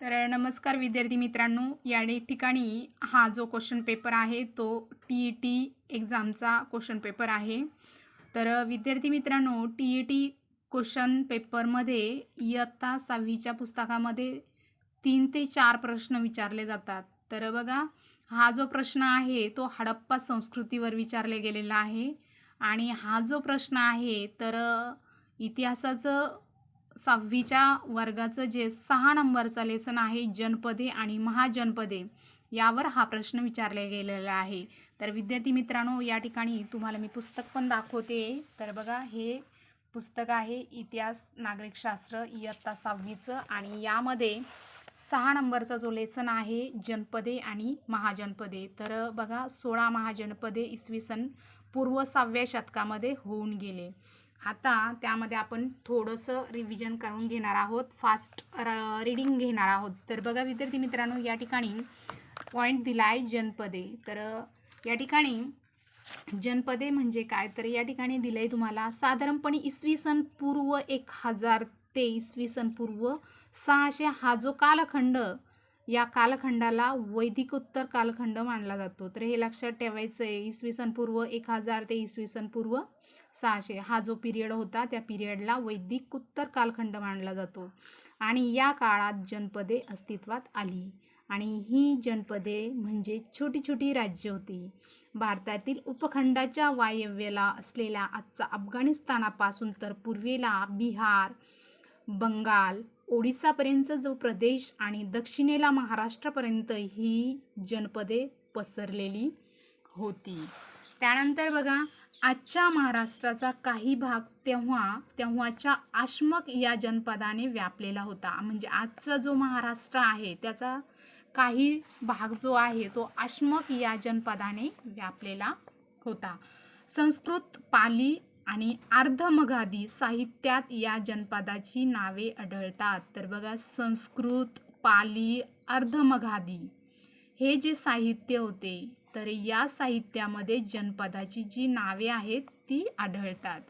तर नमस्कार विद्यार्थी मित्रांनो. या ठिकाणी हा जो क्वेश्चन पेपर आहे तो टी ई टी एक्झामचा क्वेश्चन पेपर आहे. तर विद्यार्थी मित्रांनो टी ई टी क्वेश्चन पेपरमध्ये इयत्ता सहावीच्या पुस्तकामध्ये तीन ते चार प्रश्न विचारले जातात. तर बघा हा जो प्रश्न आहे तो हडप्पा संस्कृतीवर विचारले गेलेला आहे. आणि हा जो प्रश्न आहे तर इतिहासाचं सहावीच्या वर्गाचं जे सहा नंबरचं लेसन आहे जनपदे आणि महाजनपदे यावर हा प्रश्न विचारला गेलेला आहे. तर विद्यार्थी मित्रांनो या ठिकाणी तुम्हाला मी पुस्तक पण दाखवते. तर बघा हे पुस्तक आहे इतिहास नागरिकशास्त्र इयत्ता सहावीचं आणि यामध्ये सहा नंबरचा जो लेसन आहे जनपदे आणि महाजनपदे. तर बघा सोळा महाजनपदे इसवी सन पूर्व सहाव्या शतकामध्ये होऊन गेले. आता त्यामध्ये आपण थोडंसं रिव्हिजन करून घेणार आहोत. फास्ट र रीडिंग घेणार आहोत. तर बघा विद्यार्थी मित्रांनो या ठिकाणी पॉईंट दिला आहे जनपदे. तर या ठिकाणी जनपदे म्हणजे काय? तर या ठिकाणी दिलं आहे तुम्हाला साधारणपणे इसवी सन पूर्व एक हजार ते इसवी सन पूर्व सहाशे हा जो कालखंड या कालखंडाला वैदिक उत्तर कालखंड मानला जातो. तर हे लक्षात ठेवायचं आहे इसवी सन पूर्व एक हजार ते इसवी सन पूर्व सहाशे. हा जो पिरियड होता त्या पिरियडला वैदिक उत्तर कालखंड मानला जातो. आणि या काळात जनपदे अस्तित्वात आली. आणि ही जनपदे म्हणजे छोटी छोटी राज्य होती. भारतातील उपखंडाच्या वायव्येला असलेल्या आजचा अफगाणिस्तानापासून तर पूर्वेला बिहार बंगाल ओडिसापर्यंत जो प्रदेश आणि दक्षिणेला महाराष्ट्रापर्यंत ही जनपदे पसरलेली होती. त्यानंतर बघा आजच्या महाराष्ट्राचा काही भाग तेव्हा तेव्हाच्या आश्मक या जनपदाने व्यापलेला होता. म्हणजे आजचा जो महाराष्ट्र आहे त्याचा काही भाग जो आहे तो आश्मक या जनपदाने व्यापलेला होता. संस्कृत पाली आणि अर्धमगाधी साहित्यात या जनपदाची नावे आढळतात. तर बघा संस्कृत पाली अर्धमगाधी हे जे साहित्य होते तर या साहित्यामध्ये जनपदाची जी नावे आहेत ती आढळतात.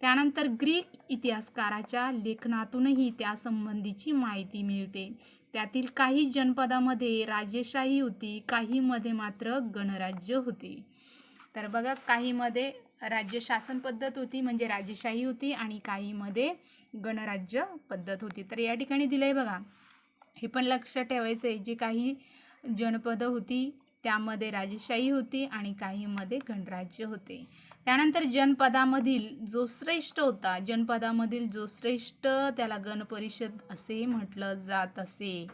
त्यानंतर ग्रीक इतिहासकाराच्या लेखनातूनही त्यासंबंधीची माहिती मिळते. त्यातील काही जनपदामध्ये राजेशाही होती काहीमध्ये मात्र गणराज्य होते. तर बघा काहीमध्ये राज्य शासन पद्धत होती म्हणजे राजेशाही होती आणि काहीमध्ये गणराज्य पद्धत होती. तर या ठिकाणी दिलं आहे बघा. हे पण लक्षात ठेवायचं आहे जी काही जनपदं होती त्यामध्ये राजेशाही होती आणि काहीमध्ये गणराज्य होते. त्यानंतर जनपदामधील जो श्रेष्ठ होता जनपदामधील जो श्रेष्ठ त्याला गणपरिषद असे म्हटलं जात असे.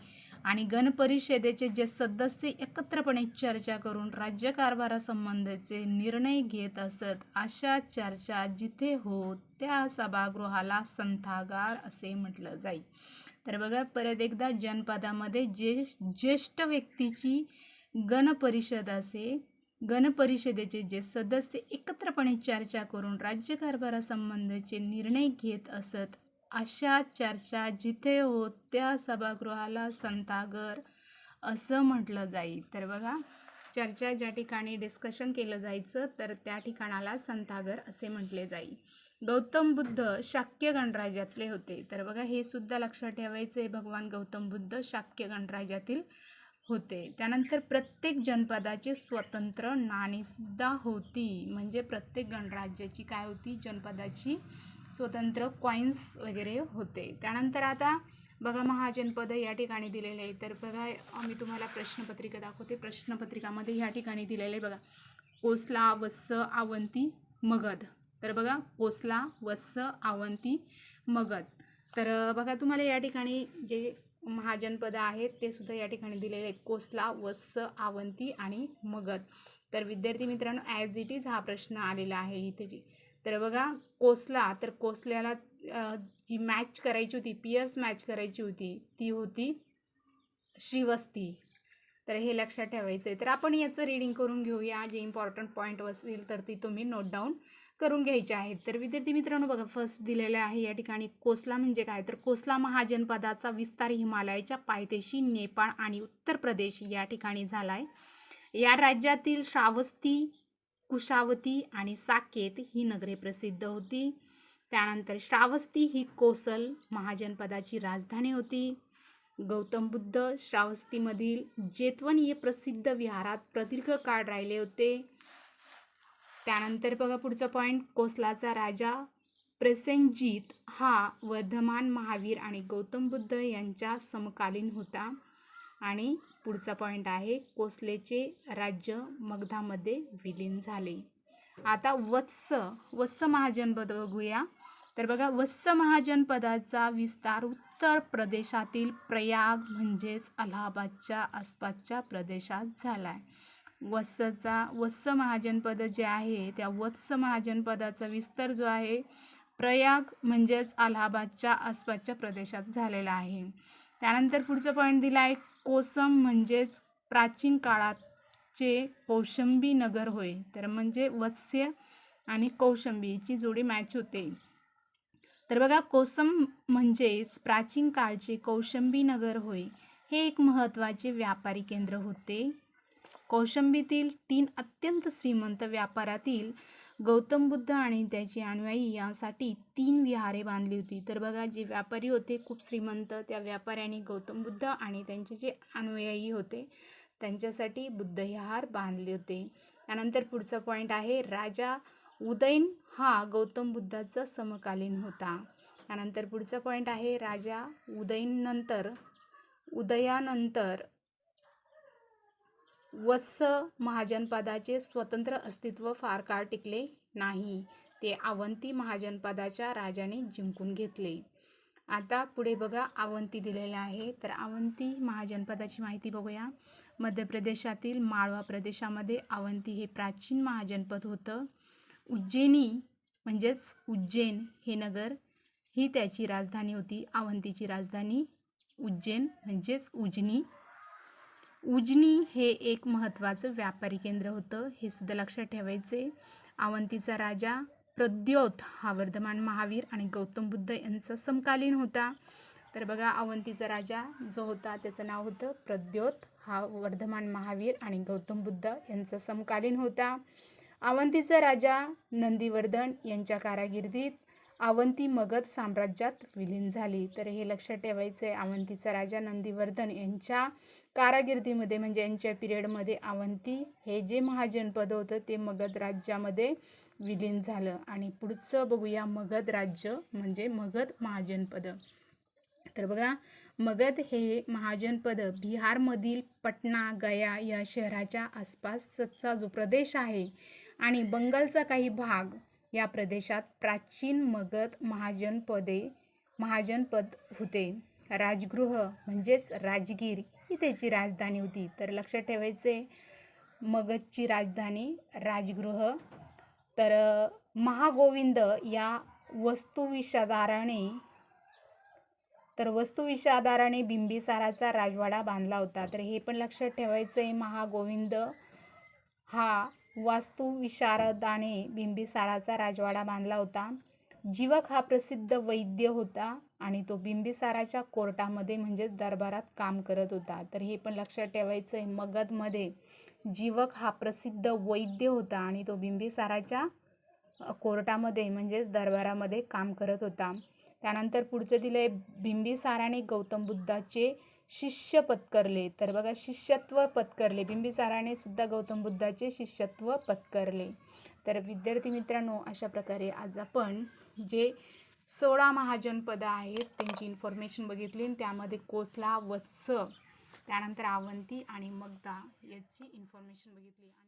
आणि गणपरिषदेचे जे सदस्य एकत्रपणे चर्चा करून राज्यकारभारासंबंधीचे निर्णय घेत असत अशा चर्चा जिथे होत त्या सभागृहाला संथागार असे म्हटलं जाईल तर बघा परत एकदा जनपदामध्ये जे ज्येष्ठ व्यक्तीची गणपरिषद असे गणपरिषदेचे जे सदस्य एकत्रपणे चर्चा करून राज्यकारभारासंबंधीचे निर्णय घेत असत अशा चर्चा जिथे होत त्या सभागृहाला संतागर असं म्हटलं जाईल. तर बघा चर्चा ज्या ठिकाणी डिस्कशन केलं जायचं तर त्या ठिकाणाला संतागर असे म्हटले जाईल. गौतम बुद्ध शाक्य गणराज्यातले होते. तर बघा हे सुद्धा लक्षात ठेवायचं आहे भगवान गौतम बुद्ध शाक्य गणराज्यातील होते. त्यानंतर प्रत्येक जनपदाचे स्वतंत्र नाणीसुद्धा होती. म्हणजे प्रत्येक गणराज्याची काय होती? जनपदाची स्वतंत्र कॉईन्स वगैरे होते. त्यानंतर आता बघा महाजनपद या ठिकाणी दिलेले आहे. तर बघा मी तुम्हाला प्रश्नपत्रिका दाखवते. प्रश्नपत्रिकामध्ये ह्या ठिकाणी दिलेलं आहे बघा. कोसला वत्स आवंती मगध. तर बघा कोसला वत्स आवंती मगध. तर बघा तुम्हाला या ठिकाणी जे महाजनपदं आहेत ते सुद्धा या ठिकाणी दिलेले आहेत. कोसला वत्स आवंती आणि मगध. तर विद्यार्थी मित्रांनो ॲज इट इज हा प्रश्न आलेला आहे इथे. तर बघा कोसला तर कोसल्याला जी मॅच करायची होती पियर्स मॅच करायची होती ती होती श्रीवस्ती. तर हे लक्षात ठेवायचं आहे तर आपण याचं रिडिंग करून घेऊया. जे इम्पॉर्टंट पॉईंट असतील तर ती तुम्ही नोट डाऊन करून घ्यायचे आहेत. तर विद्यार्थी मित्रांनो बघा फर्स्ट दिलेलं आहे या ठिकाणी कोसला म्हणजे काय? तर कोसला महाजनपदाचा विस्तार हिमालयाच्या पायथ्याशी नेपाळ आणि उत्तर प्रदेश या ठिकाणी झाला आहे या राज्यातील श्रावस्ती कुशावती आणि साकेत ही नगरे प्रसिद्ध होती. त्यानंतर श्रावस्ती ही कोसल महाजनपदाची राजधानी होती. गौतम बुद्ध श्रावस्तीमधील जेतवन हे प्रसिद्ध विहारात प्रदीर्घ काळ राहिले होते. त्यानंतर बघा पुढचा पॉईंट कोसलाचा राजा प्रसेनजीत हा वर्धमान महावीर आणि गौतम बुद्ध यांच्या समकालीन होता. आणि पुढचा पॉईंट आहे कोसलेचे राज्य मगधामध्ये विलीन झाले. आता वत्स वत्स महाजनपद बघूया. तर बघा वत्स महाजनपदाचा विस्तार उत्तर प्रदेशातील प्रयाग म्हणजेच अलाहाबादच्या आसपासच्या प्रदेशात झाला आहे वत्सचा वत्स महाजनपद जे आहे त्या वत्स महाजनपदाचा विस्तार जो आहे प्रयाग म्हणजेच अलाहाबादच्या आसपासच्या प्रदेशात झालेला आहे. त्यानंतर पुढचा पॉईंट दिला आहे कोसम म्हणजेच प्राचीन काळाचे कौशंबी नगर होय. तर म्हणजे वत्स्य आणि कौशंबीची जोडी मॅच होते. तर बघा कोसम म्हणजेच प्राचीन काळचे कौशंबी नगर होय हे एक महत्त्वाचे व्यापारी केंद्र होते. कौशंबीतील तीन अत्यंत श्रीमंत व्यापारातील गौतम बुद्ध आणि त्याचे अनुयायी यासाठी तीन विहारे बांधली होती. तर बघा जे व्यापारी होते खूप श्रीमंत त्या व्यापाऱ्यांनी गौतम बुद्ध आणि त्यांचे जे अनुयायी होते त्यांच्यासाठी बुद्ध विहार बांधले होते. त्यानंतर पुढचा पॉईंट आहे राजा उदयन हा गौतम बुद्धाचा समकालीन होता. त्यानंतर पुढचा पॉईंट आहे राजा उदयनंतर उदयानंतर वत्स महाजनपदाचे स्वतंत्र अस्तित्व फार काळ टिकले नाही. ते अवंती महाजनपदाच्या राजाने जिंकून घेतले. आता पुढे बघा अवंती दिलेलं आहे. तर अवंती महाजनपदाची माहिती बघूया. मध्य प्रदेशातील माळवा प्रदेशामध्ये अवंती हे प्राचीन महाजनपद होतं. उज्जैनी म्हणजेच उज्जैन हे नगर ही त्याची राजधानी होती. अवंतीची राजधानी उज्जैन म्हणजेच उजनी. उजनी हे एक महत्त्वाचं व्यापारी केंद्र होतं हे सुद्धा लक्षात ठेवायचे. अवंतीचा राजा प्रद्योत हा वर्धमान महावीर आणि गौतम बुद्ध यांचा समकालीन होता. तर बघा अवंतीचा राजा जो होता त्याचं नाव होतं प्रद्योत. हा वर्धमान महावीर आणि गौतम बुद्ध यांचा समकालीन होता. अवंतीचा राजा नंदीवर्धन यांच्या कारागिर्दीत अवंती मगध साम्राज्यात विलीन झाली. तर हे लक्षात ठेवायचं आहे अवंतीचा राजा नंदीवर्धन यांच्या कारागिर्दीमध्ये म्हणजे यांच्या पिरियडमध्ये अवंती हे जे महाजनपद होतं ते मगध राज्यामध्ये विलीन झालं. आणि पुढचं बघूया मगध राज्य म्हणजे मगध महाजनपद तर बघा मगध हे महाजनपद बिहारमधील पटना गया या शहराच्या आसपासचा जो प्रदेश आहे आणि बंगालचा काही भाग या प्रदेशात प्राचीन मगध महाजनपदे महाजनपद होते. राजगृह म्हणजेच राजगीर ही त्याची राजधानी होती. तर लक्षात ठेवायचे मगधची राजधानी राजगृह. तर महागोविंद या वस्तुविषादाराने तर वस्तुविषादाराने बिंबिसाराचा राजवाडा बांधला होता. तर हे पण लक्षात ठेवायचं आहे महागोविंद हा वास्तुविशारदाने बिंबिसाराचा राजवाडा बांधला होता. जीवक हा प्रसिद्ध वैद्य होता आणि तो बिंबिसाराच्या कोर्टामध्ये म्हणजेच दरबारात काम करत होता. तर हे पण लक्षात ठेवायचं आहे मगधमध्ये जीवक हा प्रसिद्ध वैद्य होता आणि तो बिंबिसाराच्या कोर्टामध्ये म्हणजेच दरबारामध्ये काम करत होता. त्यानंतर पुढचं दिलं आहे बिंबिसाराने गौतम बुद्धाचे शिष्य पत्करले. तर बघा शिष्यत्व पत्करले. बिंबिसाराने सुद्धा गौतम बुद्धाचे शिष्यत्व पत्करले. तर विद्यार्थी मित्रांनो अशा प्रकारे आज आपण जे सोळा महाजनपदं आहेत त्यांची इन्फॉर्मेशन बघितली आणि त्यामध्ये कोसला वत्स त्यानंतर आवंती आणि मगदा याची इन्फॉर्मेशन बघितली.